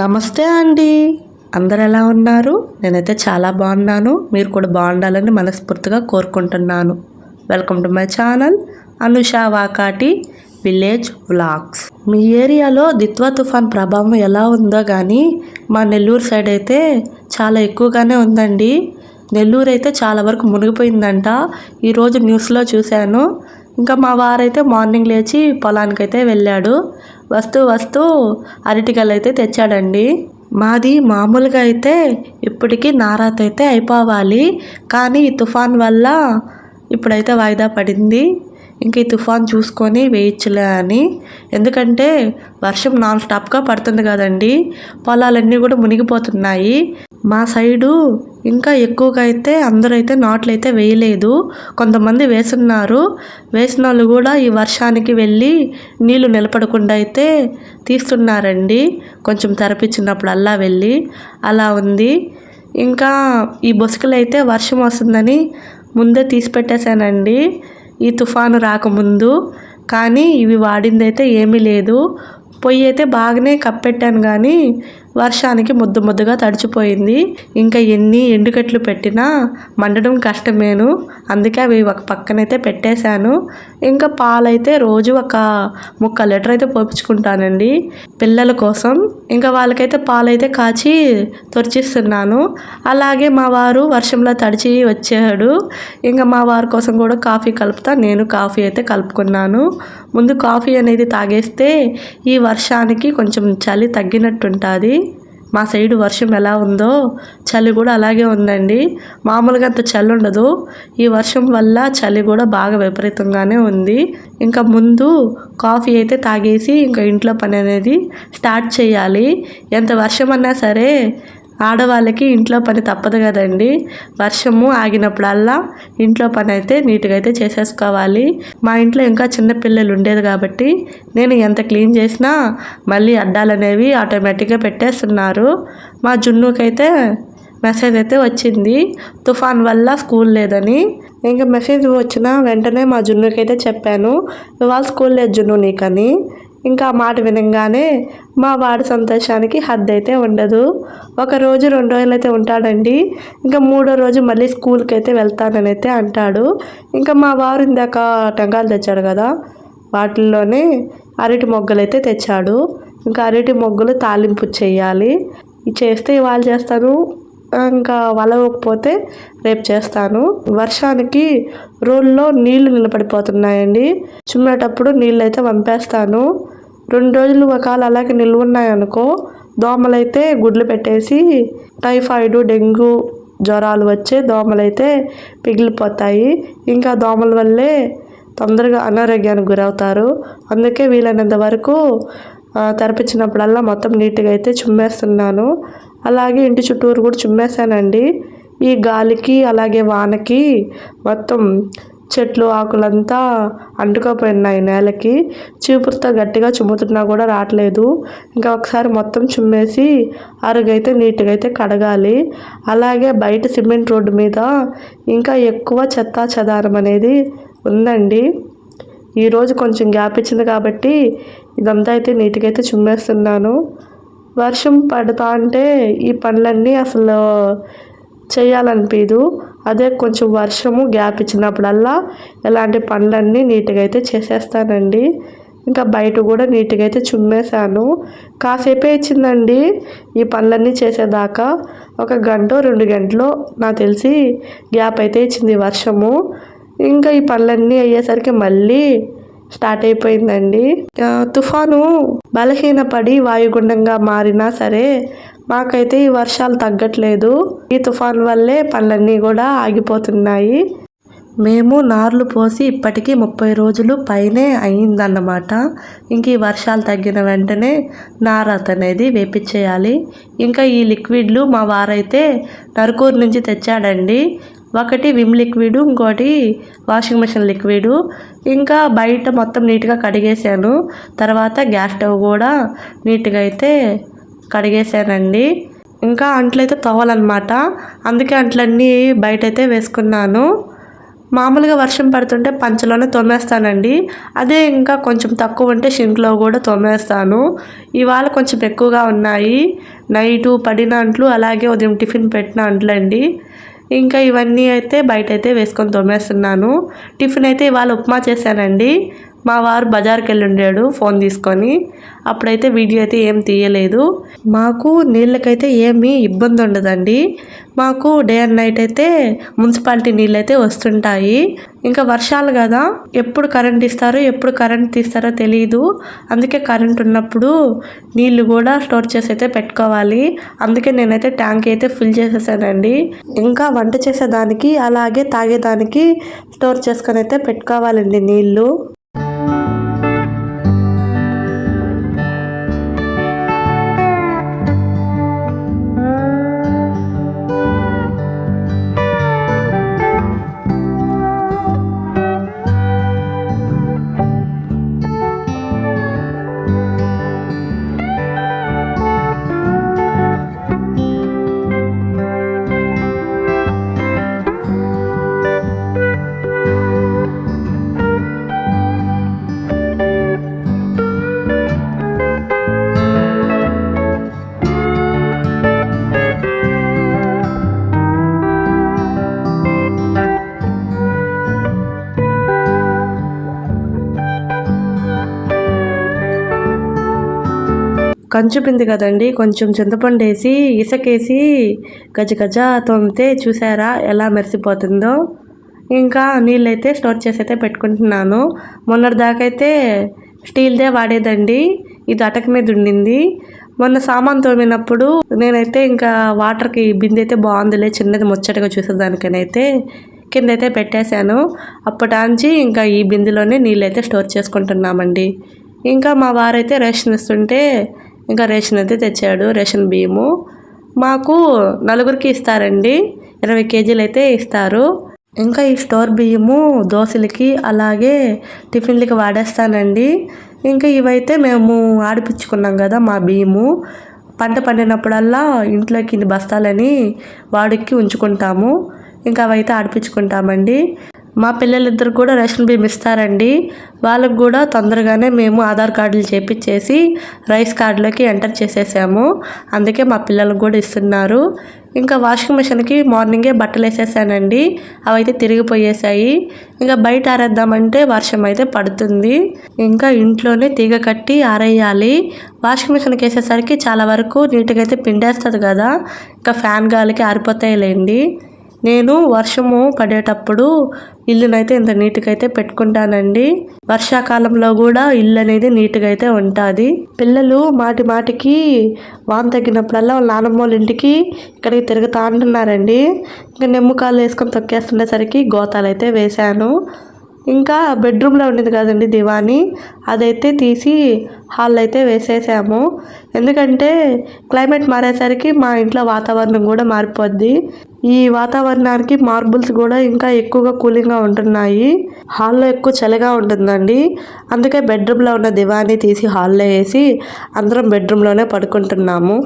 నమస్తే అండి. అందరు ఎలా ఉన్నారు? నేనైతే చాలా బాగున్నాను. మీరు కూడా బాగుండాలని మనస్ఫూర్తిగా కోరుకుంటున్నాను. Welcome to my channel Anusha Vakati village vlogs మీ ఏరియాలో దిత్వా తుఫాన్ ప్రభావం ఎలా ఉందో కానీ మా నెల్లూరు సైడ్ అయితే చాలా ఎక్కువగానే ఉందండి. నెల్లూరు అయితే చాలా వరకు మునిగిపోయిందంట. ఈరోజు న్యూస్లో చూశాను. ఇంకా మా వారైతే మార్నింగ్ లేచి పొలానికైతే వెళ్ళాడు. వస్తూ వస్తూ అరటికలైతే అయితే తెచ్చాడండి. మాది మామూలుగా అయితే ఇప్పటికీ నారాత అయితే అయిపోవాలి. కానీ ఈ తుఫాన్ వల్ల ఇప్పుడైతే వాయిదా పడింది. ఇంక ఈ తుఫాన్ చూసుకొని వేయించలే అని. ఎందుకంటే వర్షం నాన్ స్టాప్గా పడుతుంది కదండి. పొలాలన్నీ కూడా మునిగిపోతున్నాయి. మా సైడు ఇంకా ఎక్కువగా అయితే అందరూ అయితే నాట్లు అయితే వేయలేదు. కొంతమంది వేసున్నారు వేసిన వాళ్ళు కూడా ఈ వర్షానికి వెళ్ళి నీళ్ళు నిలబడకుండా అయితే తీస్తున్నారండి. కొంచెం తెరపించినప్పుడల్లా వెళ్ళి అలా ఉంది. ఇంకా ఈ బొసుకలు అయితే వర్షం వస్తుందని ముందే తీసి పెట్టేశానండి ఈ తుఫాను రాకముందు కానీ ఇవి వాడిందైతే ఏమీ లేదు. పొయ్యి అయితే బాగానే కప్పెట్టాను కానీ వర్షానికి ముద్దు ముద్దుగా తడిచిపోయింది. ఇంకా ఎన్ని ఎండుకట్లు పెట్టినా మండడం కష్టమేను. అందుకే అవి ఒక పక్కనైతే పెట్టేశాను. ఇంకా పాలైతే రోజు ఒక ముక్క లీటర్ అయితే పోపించుకుంటానండి. పిల్లల కోసం ఇంకా వాళ్ళకైతే పాలైతే కాచి తొరిచిస్తున్నాను అలాగే మా వారు వర్షంలో తడిచి వచ్చాడు. ఇంకా మా వారి కోసం కూడా కాఫీ కలుపుతా నేను కాఫీ అయితే కలుపుకున్నాను. ముందు కాఫీ అనేది తాగేస్తే ఈ వర్షానికి కొంచెం చలి తగ్గినట్టుంటుంది. మా సైడు వర్షం ఎలా ఉందో చలి కూడా అలాగే ఉందండి. మామూలుగా అంత చలి ఉండదు. ఈ వర్షం వల్ల చలి కూడా బాగా విపరీతంగానే ఉంది. ఇంకా ముందు కాఫీ అయితే తాగేసి ఇంకా ఇంట్లో పని అనేది స్టార్ట్ చేయాలి. ఎంత వర్షం అన్నా సరే ఆడవాళ్ళకి ఇంట్లో పని తప్పదు కదండి. వర్షము ఆగినప్పుడల్లా ఇంట్లో పని అయితే నీట్గా అయితే చేసేసుకోవాలి. మా ఇంట్లో ఇంకా చిన్న పిల్లలు ఉండేది కాబట్టి నేను ఎంత క్లీన్ చేసినా మళ్ళీ అడ్డాలు అనేవి ఆటోమేటిక్గా పెట్టేస్తున్నారు. మా జున్నుకైతే మెసేజ్ అయితే వచ్చింది. తుఫాన్ వల్ల స్కూల్ లేదని. ఇంకా మెసేజ్ వచ్చిన వెంటనే మా జున్నుకి అయితే చెప్పాను. ఇవాళ స్కూల్ లేదు జున్ను నీకని. ఇంకా ఆ మాట వినంగానే మా వాడి సంతోషానికి హద్దైతే ఉండదు. ఒక రోజు రెండు రోజులు అయితే ఉంటాడండి. ఇంకా మూడో రోజు మళ్ళీ స్కూల్కి అయితే వెళ్తానని అయితే అంటాడు. ఇంకా మా వారు ఇందాక టెంకాయలు తెచ్చాడు కదా వాటిల్లోనే అరటి మొగ్గలు అయితే తెచ్చాడు. ఇంకా అరటి మొగ్గలు తాలింపు చేయాలి. ఇది చేస్తే ఇవాళ చేస్తాను. ఇంకా వలవకపోతే రేపు చేస్తాను. వర్షానికి రోడ్లో నీళ్ళు నిలబడిపోతున్నాయండి. చుమ్మేటప్పుడు నీళ్ళు అయితే పంపేస్తాను రెండు రోజులు ఒకవేళ అలాగే నిల్వ ఉన్నాయనుకో దోమలైతే గుడ్లు పెట్టేసి టైఫాయిడ్ డెంగ్యూ జ్వరాలు వచ్చే దోమలైతే పిగిలిపోతాయి. ఇంకా దోమల వల్లే తొందరగా అనారోగ్యానికి గురవుతారు. అందుకే వీలైనంత వరకు తెరపించినప్పుడల్లా మొత్తం నీట్గా అయితే చుమ్మేస్తున్నాను. అలాగే ఇంటి చుట్టూరు కూడా చుమ్మేశానండి. ఈ గాలికి అలాగే వానకి మొత్తం చెట్లు ఆకులంతా అంటుకపోయినాయి నేలకి. చీపురుతో గట్టిగా చుమ్ముతున్నా కూడా రావట్లేదు. ఇంకా ఒకసారి మొత్తం చుమ్మేసి అరుగైతే నీట్గా అయితే కడగాలి. అలాగే బయట సిమెంట్ రోడ్డు మీద ఇంకా ఎక్కువ చెత్త చెదారం అనేది ఉందండి. ఈరోజు కొంచెం గ్యాప్ ఇచ్చింది కాబట్టి ఇదంతా అయితే నీట్గా అయితే చుమ్మేస్తున్నాను. వర్షం పడతా అంటే ఈ పనులన్నీ అసలు చేయాలనిపించదు అదే కొంచెం వర్షము గ్యాప్ ఇచ్చినప్పుడల్లా ఇలాంటి పనులన్నీ నీట్గా అయితే చేసేస్తానండి. ఇంకా బయట కూడా నీట్గా అయితే చుమ్మేశాను. కాసేపే ఇచ్చిందండి ఈ పనులన్నీ చేసేదాకా. ఒక గంట రెండు గంటలు నాకు తెలిసి గ్యాప్ అయితే ఇచ్చింది వర్షము. ఇంకా ఈ పనులన్నీ అయ్యేసరికి మళ్ళీ స్టార్ట్ అయిపోయిందండి. తుఫాను బలహీనపడి వాయుగుండంగా మారినా సరే మాకైతే ఈ వర్షాలు తగ్గట్లేదు. ఈ తుఫాన్ వల్లే పనులన్నీ కూడా ఆగిపోతున్నాయి. మేము నార్లు పోసి ఇప్పటికీ ముప్పై రోజులు పైనే అయిందన్నమాట. ఇంక ఈ వర్షాలు తగ్గిన వెంటనే నారత అనేది వేపించేయాలి ఇంకా ఈ లిక్విడ్లు మా వారైతే నరుకూరు నుంచి తెచ్చాడండి. ఒకటి విమ్ లిక్విడ్ ఇంకోటి వాషింగ్ మిషన్ లిక్విడ్. ఇంకా బయట మొత్తం నీట్గా కడిగేసాను తర్వాత గ్యాస్ స్టవ్ కూడా నీట్గా అయితే కడిగేసానండి ఇంకా అంట్లయితే తవ్వాలన్నమాట. అందుకే అంట్లన్నీ బయటైతే వేసుకున్నాను. మామూలుగా వర్షం పడుతుంటే పంచలోనే తోమేస్తానండి. అదే ఇంకా కొంచెం తక్కువ ఉంటే షింక్లో కూడా తోమేస్తాను. ఇవాళ కొంచెం ఎక్కువగా ఉన్నాయి. నైటు పడిన అంట్లు అలాగే ఉదయం టిఫిన్ పెట్టిన అంట్లండి. ఇంకా ఇవన్నీ అయితే బయట అయితే వేసుకొని తోమేస్తున్నాను. టిఫిన్ అయితే ఇవాళ ఉప్మా చేశానండి. మా వారు బజార్కి వెళ్ళి ఉండాడు ఫోన్ తీసుకొని. అప్పుడైతే వీడియో అయితే ఏం తీయలేదు. మాకు నీళ్ళకైతే ఏమీ ఇబ్బంది ఉండదండి మాకు డే అండ్ నైట్ అయితే మున్సిపాలిటీ నీళ్ళు అయితే వస్తుంటాయి. ఇంకా వర్షాలు కదా ఎప్పుడు కరెంట్ ఇస్తారో ఎప్పుడు కరెంట్ తీస్తారో తెలియదు అందుకే కరెంట్ ఉన్నప్పుడు నీళ్ళు కూడా స్టోర్ చేసి అయితే పెట్టుకోవాలి. అందుకే నేనైతే ట్యాంక్ అయితే ఫిల్ చేసేసానండి. ఇంకా వంట చేసేదానికి అలాగే తాగేదానికి స్టోర్ చేసుకొని అయితే పెట్టుకోవాలండి నీళ్ళు. కంచుపింది కదండి. కొంచెం చింతపండు వేసి ఇసకేసి గజ గజ తోమితే చూసారా ఎలా మెరిసిపోతుందో. ఇంకా నీళ్ళైతే స్టోర్ చేసి అయితే పెట్టుకుంటున్నాను. మొన్నటిదాకైతే స్టీల్దే వాడేదండి. ఇది అటక మీద ఉండింది. మొన్న సామాన్ తోమినప్పుడు నేనైతే ఇంకా వాటర్కి బిందె అయితే బాగుందిలే చిన్నది ముచ్చటగా చూసేదానికనైతే కింద అయితే పెట్టేశాను. అప్పటాంచి ఇంకా ఈ బిందెలోనే నీళ్ళు అయితే స్టోర్ చేసుకుంటున్నామండి. ఇంకా మా వారైతే రేషన్ ఇస్తుంటే ఇంకా రేషన్ అయితే తెచ్చాడు రేషన్ బియ్యము. మాకు నలుగురికి ఇస్తారండి ఇరవై కేజీలు అయితే ఇస్తారు. ఇంకా ఈ స్టోర్ బియ్యము దోశలకి అలాగే టిఫిన్లకి వాడేస్తానండి. ఇంకా ఇవైతే మేము ఆడిపించుకున్నాం కదా మా బియ్యము. పంట పండినప్పుడల్లా ఇంట్లోకి ఇన్ని బస్తాలని వాడికి ఉంచుకుంటాము. ఇంకా అవైతే ఆడిపించుకుంటామండి. మా పిల్లలిద్దరు కూడా రేషన్ బియ్యం ఇస్తారండి. వాళ్ళకు కూడా తొందరగానే మేము ఆధార్ కార్డులు చేపించేసి రైస్ కార్డులోకి ఎంటర్ చేసేసాము. అందుకే మా పిల్లలకు కూడా ఇస్తున్నారు. ఇంకా వాషింగ్ మిషన్కి మార్నింగే బట్టలు వేసేసానండి. అవైతే తిరిగిపోయేసాయి. ఇంకా బయట ఆరేద్దామంటే వర్షం అయితే పడుతుంది. ఇంకా ఇంట్లోనే తీగ కట్టి ఆరేయాలి. వాషింగ్ మిషన్కి వేసేసరికి చాలా వరకు నీట్గా అయితే పిండేస్తుంది కదా. ఇంకా ఫ్యాన్ గాలికి ఆరిపోతాయిలేండి. నేను వర్షము పడేటప్పుడు ఇల్లునైతే ఇంత నీట్గా అయితే పెట్టుకుంటానండి. వర్షాకాలంలో కూడా ఇల్లు అనేది నీట్గా అయితే ఉంటుంది. పిల్లలు మాటి మాటికి వాన తగ్గినప్పుడల్లా నానమ్మ నాన్నమ్మ వాళ్ళ ఇంటికి ఇక్కడికి తిరుగుతా అంటున్నారండి. ఇంకా నిమ్మకాయలు వేసుకొని తొక్కేస్తుండేసరికి గోతాలు అయితే వేశాను. ఇంకా బెడ్రూమ్లో ఉండేది కదండి దివాని. అదైతే తీసి హాల్ అయితే వేసేసాము. ఎందుకంటే క్లైమేట్ మారేసరికి మా ఇంట్లో వాతావరణం కూడా మారిపోద్ది. ఈ వాతావరణానికి మార్బుల్స్ కూడా ఇంకా ఎక్కువగా కూలింగ్గా ఉంటున్నాయి. హాల్లో ఎక్కువ చలిగా ఉంటుందండి. అందుకే బెడ్రూమ్లో ఉన్న దివాని తీసి హాల్లో వేసి అందరం బెడ్రూమ్లోనే పడుకుంటున్నాము.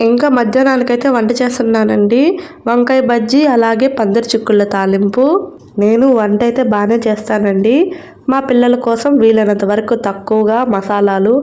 ఇంకా మధ్యాహ్నానికైతే వంట చేస్తున్నానండి. వంకాయ బజ్జీ అలాగే పందిరి చిక్కుళ్ళ తాలింపు. నేను వంట అయితే బాగానే చేస్తానండి. మా పిల్లల కోసం వీలైనంత వరకు తక్కువగా మసాలాలు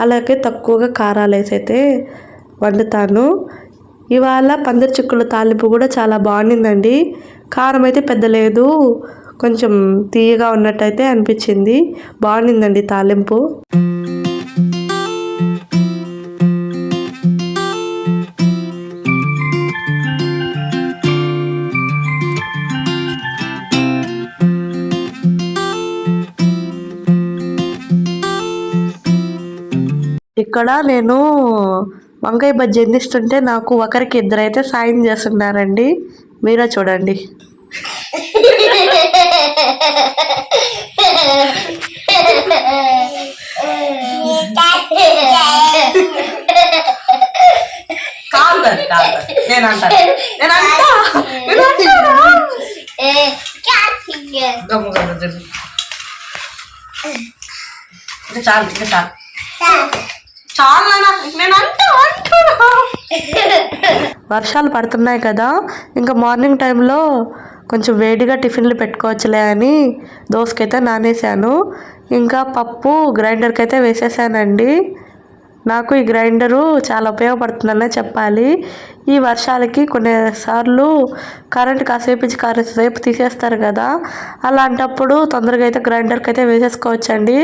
అలాగే తక్కువగా కారాలు వేసి అయితే వండుతాను. ఇవాళ పందిరి చిక్కుల తాలింపు కూడా చాలా బాగుండిందండి. కారం అయితే పెద్ద లేదు కొంచెం తీయగా ఉన్నట్టయితే అనిపించింది. బాగుండిందండి తాలింపు. ఇక్కడ నేను వంకాయ బజ్జీ ఎందిస్తుంటే నాకు ఒకరికి ఇద్దరైతే సాయం చేస్తున్నారండి. మీరే చూడండి. చాలు ఇంకా చాలు. నేను అంటున్నా. వర్షాలు పడుతున్నాయి కదా ఇంకా మార్నింగ్ టైంలో కొంచెం వేడిగా టిఫిన్లు పెట్టుకోవచ్చులే అని దోసకైతే నానేసాను ఇంకా పప్పు గ్రైండర్కి అయితే వేసేసానండి. నాకు ఈ గ్రైండరు చాలా ఉపయోగపడుతుందనే చెప్పాలి. ఈ వర్షాలకి కొన్నిసార్లు కరెంట్ కాసేపు కాసేపు తీసేస్తారు కదా. అలాంటప్పుడు తొందరగా అయితే గ్రైండర్కి అయితే వేసేసుకోవచ్చండి.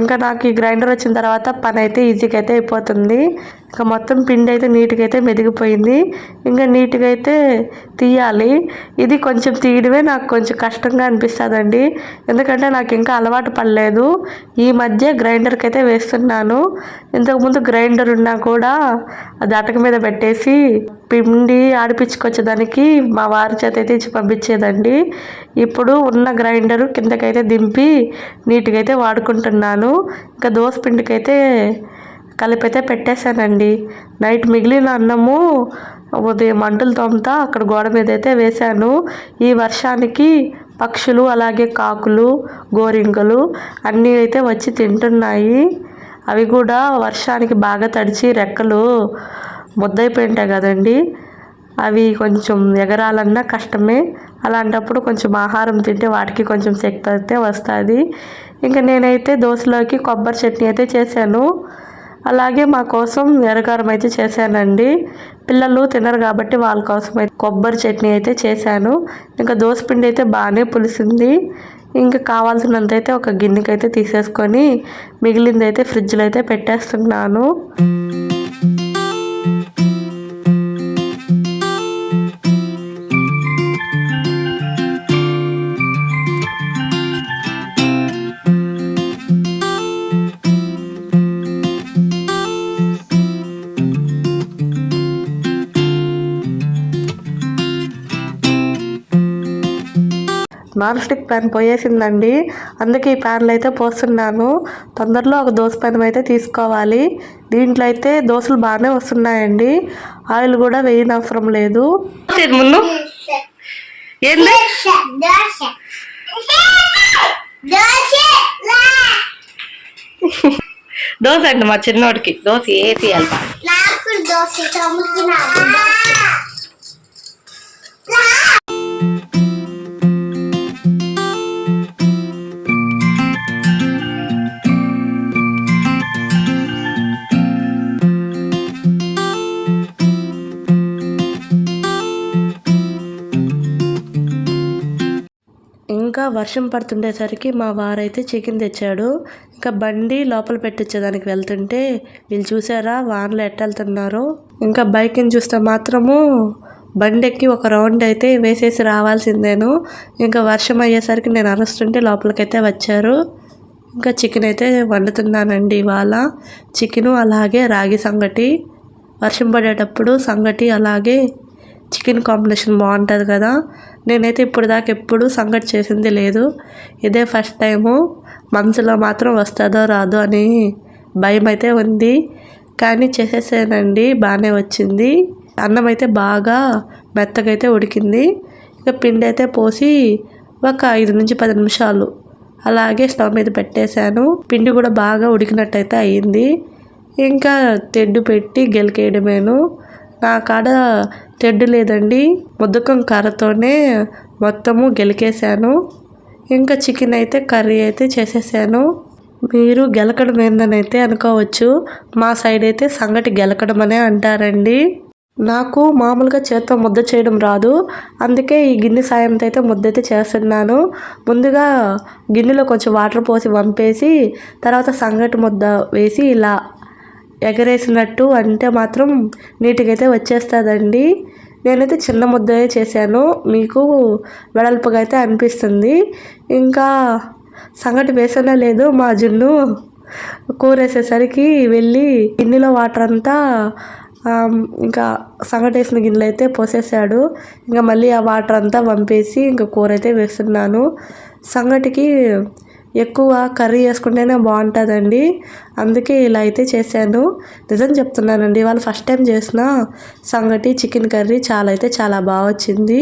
ఇంకా నాకు ఈ గ్రైండర్ వచ్చిన తర్వాత పని అయితే ఈజీగా అయితే అయిపోతుంది. ఇంకా మొత్తం పిండి అయితే నీట్గా అయితే మెదిగిపోయింది. ఇంకా నీట్గా అయితే తీయాలి. ఇది కొంచెం తీయడమే నాకు కొంచెం కష్టంగా అనిపిస్తుందండి. ఎందుకంటే నాకు ఇంకా అలవాటు పడలేదు. ఈ మధ్య గ్రైండర్కి అయితే వేస్తున్నాను. ఇంతకుముందు ముందు గ్రైండర్ ఉన్నా కూడా అది అటక మీద పెట్టేసి పిండి ఆడిపించుకొచ్చేదానికి మా వారి చేత అయితే ఇచ్చి పంపించేదండి. ఇప్పుడు ఉన్న గ్రైండరు కిందకైతే దింపి నీట్గా అయితే వాడుకుంటున్నాను. ఇంకా దోశ పిండికైతే కలిపైతే పెట్టేశానండి. నైట్ మిగిలిన అన్నము ఉదయం మంటలు తోముతా అక్కడ గోడ మీద అయితే వేశాను. ఈ వర్షానికి పక్షులు అలాగే కాకులు గోరింకలు అన్నీ అయితే వచ్చి తింటున్నాయి. అవి కూడా వర్షానికి బాగా తడిచి రెక్కలు ముద్దయిపోయి ఉంటాయి కదండి. అవి కొంచెం ఎగరాలన్నా కష్టమే. అలాంటప్పుడు కొంచెం ఆహారం తింటే వాటికి కొంచెం శక్తి అయితే వస్తుంది. ఇంకా నేనైతే దోశలోకి కొబ్బరి చట్నీ అయితే చేశాను. అలాగే మా కోసం ఎరగారం అయితే చేశానండి. పిల్లలు తినరు కాబట్టి వాళ్ళ కోసం అయితే కొబ్బరి చట్నీ అయితే చేశాను. ఇంకా దోసపిండి అయితే బాగానే పులిసింది. ఇంకా కావాల్సినంత అయితే ఒక గిన్నెకైతే తీసేసుకొని మిగిలిందైతే ఫ్రిడ్జ్లో అయితే పెట్టేస్తున్నాను. నాన్ స్టిక్ ప్యాన్ పోయేసిందండి. అందుకే ఈ ప్యాన్లో అయితే పోస్తున్నాను. తొందరలో ఒక దోశ పెనం అయితే తీసుకోవాలి. దీంట్లో అయితే దోశలు బాగానే వస్తున్నాయండి. ఆయిల్ కూడా వేయనవసరం లేదు. ముందు. ఏంది? దోశ దోశ దోశ అండి మా చిన్నోడికి. దోశ ఏ తీయాలి? ఇంకా వర్షం పడుతుండేసరికి మా వారైతే చికెన్ తెచ్చాడు. ఇంకా బండి లోపల పెట్టించేదానికి వెళ్తుంటే వీళ్ళు చూసారా? వానలో ఎట్టెళ్తున్నారు. ఇంకా బైక్ని చూస్తే మాత్రము బండి ఎక్కి ఒక రౌండ్ అయితే వేసేసి రావాల్సిందేను. ఇంకా వర్షం అయ్యేసరికి నేను అరుస్తుంటే లోపలికైతే వచ్చారు. ఇంకా చికెన్ అయితే వండుతున్నానండి ఇవాళ. చికెను అలాగే రాగి సంగటి. వర్షం పడేటప్పుడు సంగటి అలాగే చికెన్ కాంబినేషన్ బాగుంటుంది కదా. నేనైతే ఇప్పుడు దాకా ఎప్పుడు సంగటి చేసింది లేదు. ఇదే ఫస్ట్ టైము. మనసులో మాత్రం వస్తుందో రాదో అని భయం అయితే ఉంది. కానీ చేసేసానండి. బాగానే వచ్చింది. అన్నం అయితే బాగా మెత్తగైతే ఉడికింది. ఇక పిండి అయితే పోసి ఒక ఐదు నుంచి పది నిమిషాలు అలాగే స్టవ్ మీద పెట్టేశాను. పిండి కూడా బాగా ఉడికినట్టయితే అయ్యింది ఇంకా తెడ్డు పెట్టి గెలికేయడమేను. నా కాడ తెడ్డు లేదండి. ముద్దకం కర్రతోనే మొత్తము గెలికేశాను. ఇంకా చికెన్ అయితే కర్రీ అయితే చేసేసాను. మీరు గెలకడం ఏందని అయితే అనుకోవచ్చు. మా సైడ్ అయితే సంగటి గెలకడం అనే అంటారండి. నాకు మామూలుగా చేత్తో ముద్ద చేయడం రాదు. అందుకే ఈ గిన్నె సాయంతో అయితే ముద్ద అయితే చేస్తున్నాను. ముందుగా గిన్నెలో కొంచెం వాటర్ పోసి వంపేసి తర్వాత సంగటి ముద్ద వేసి ఇలా ఎగరేసినట్టు అంటే మాత్రం నీట్గా అయితే వచ్చేస్తుందండి. నేనైతే చిన్న ముద్దయే చేశాను. మీకు వెడల్పుగా అయితే అనిపిస్తుంది. ఇంకా సంగటి వేసనే లేదు. మా జున్ను కూర వేసేసరికి వెళ్ళి గిన్నెలో వాటర్ అంతా ఇంకా సంగటి వేసిన గిన్నెలు అయితే పోసేసాడు. ఇంకా మళ్ళీ ఆ వాటర్ అంతా పంపేసి ఇంకా కూర అయితే వేస్తున్నాను. సంగటికి ఎక్కువ కర్రీ చేసుకుంటేనే బాగుంటుందండి. అందుకే ఇలా అయితే చేశాను. నిజం చెప్తున్నానండి వాళ్ళు ఫస్ట్ టైం చేసిన సంగటి చికెన్ కర్రీ చాలా అయితే చాలా బాగా వచ్చింది.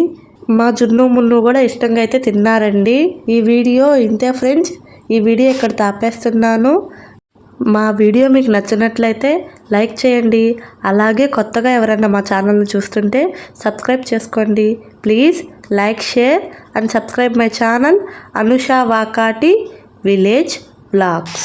మా జున్ను మున్ను కూడా ఇష్టంగా అయితే తిన్నారండి. ఈ వీడియో ఇంతే ఫ్రెండ్స్ ఈ వీడియో ఇక్కడ తాపేస్తున్నాను. మా వీడియో మీకు నచ్చినట్లయితే లైక్ చేయండి. అలాగే కొత్తగా ఎవరైనా మా ఛానల్ని చూస్తుంటే సబ్స్క్రైబ్ చేసుకోండి. Please like share and subscribe my channel Anusha Vakati. Village blogs